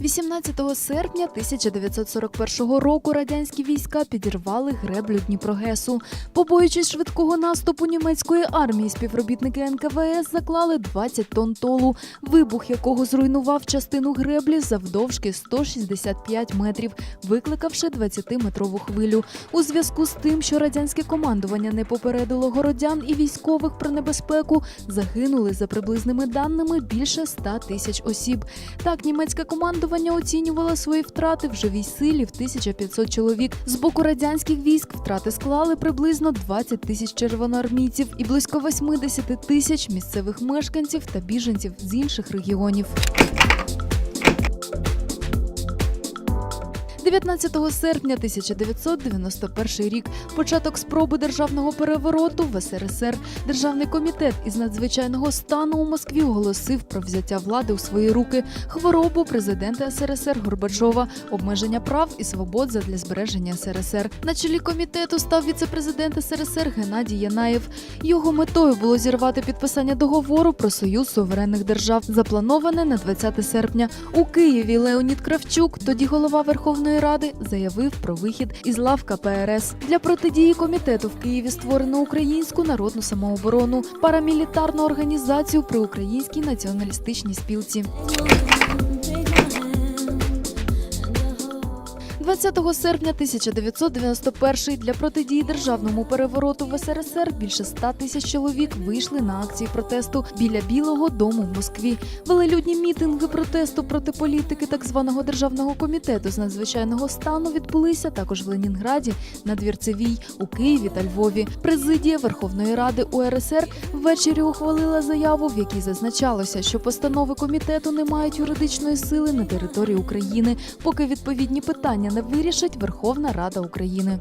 18 серпня 1941 року радянські війська підірвали греблю Дніпрогесу. Побоюючись швидкого наступу німецької армії, співробітники НКВС заклали 20 тонн толу, вибух якого зруйнував частину греблі завдовжки 165 метрів, викликавши 20-метрову хвилю. У зв'язку з тим, що радянське командування не попередило городян і військових про небезпеку, загинули за приблизними даними більше 100 тисяч осіб. Так, німецьке командування оцінювало свої втрати в живій силі в 1500 чоловік. З боку радянських військ втрати склали приблизно 20 тисяч червоноармійців і близько 80 тисяч місцевих мешканців та біженців з інших регіонів. 19 серпня 1991 рік початок спроби державного перевороту в СРСР. Державний комітет із надзвичайного стану у Москві оголосив про взяття влади у свої руки, хворобу президента СРСР Горбачова, обмеження прав і свобод задля збереження СРСР. На чолі комітету став віце-президент СРСР Геннадій Янаєв. Його метою було зірвати підписання договору про союз суверенних держав, заплановане на 20 серпня. У Києві Леонід Кравчук, тоді голова Верховної Ради, заявив про вихід із лав КПРС. Для протидії комітету в Києві створено українську народну самооборону, парамілітарну організацію при українській націоналістичній спілці. 20 серпня 1991 для протидії державному перевороту в СРСР більше 100 тисяч чоловік вийшли на акції протесту біля Білого Дому в Москві. Велелюдні мітинги протесту проти політики так званого державного комітету з надзвичайного стану відбулися також в Ленінграді, на Двірцевій, у Києві та Львові. Президія Верховної Ради УРСР ввечері ухвалила заяву, в якій зазначалося, що постанови комітету не мають юридичної сили на території України, поки відповідні питання не вирішить Верховна Рада України.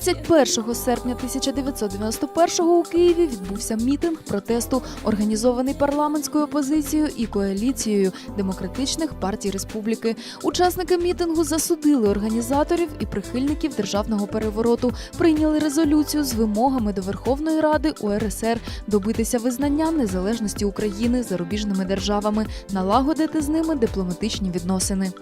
21 серпня 1991-го у Києві відбувся мітинг протесту, організований парламентською опозицією і коаліцією демократичних партій республіки. Учасники мітингу засудили організаторів і прихильників державного перевороту, прийняли резолюцію з вимогами до Верховної Ради УРСР добитися визнання незалежності України зарубіжними державами, налагодити з ними дипломатичні відносини.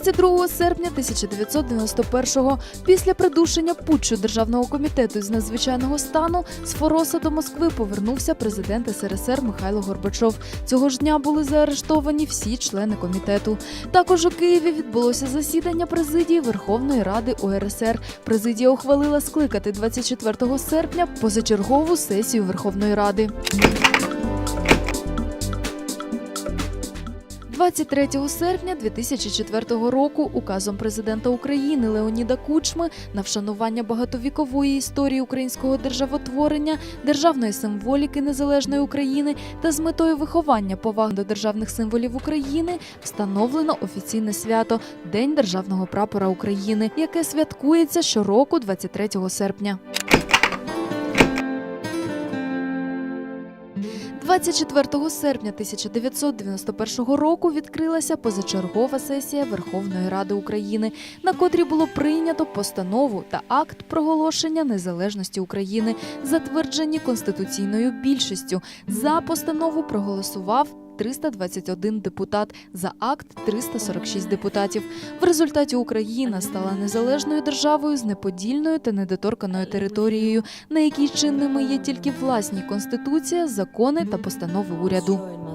22 серпня 1991-го, після придушення путчу державного комітету з надзвичайного стану з Фороса до Москви повернувся президент СРСР Михайло Горбачов. Цього ж дня були заарештовані всі члени комітету. Також у Києві відбулося засідання президії Верховної Ради УРСР. Президія ухвалила скликати 24 серпня позачергову сесію Верховної Ради. 23 серпня 2004 року указом президента України Леоніда Кучми на вшанування багатовікової історії українського державотворення, державної символіки незалежної України та з метою виховання поваги до державних символів України встановлено офіційне свято День державного прапора України, яке святкується щороку 23 серпня. 24 серпня 1991 року відкрилася позачергова сесія Верховної Ради України, на котрій було прийнято постанову та акт проголошення незалежності України, затверджені конституційною більшістю. За постанову проголосував 321 депутат, за акт 346 депутатів. В результаті Україна стала незалежною державою з неподільною та недоторканою територією, на якій чинними є тільки власні конституція, закони та постанови уряду.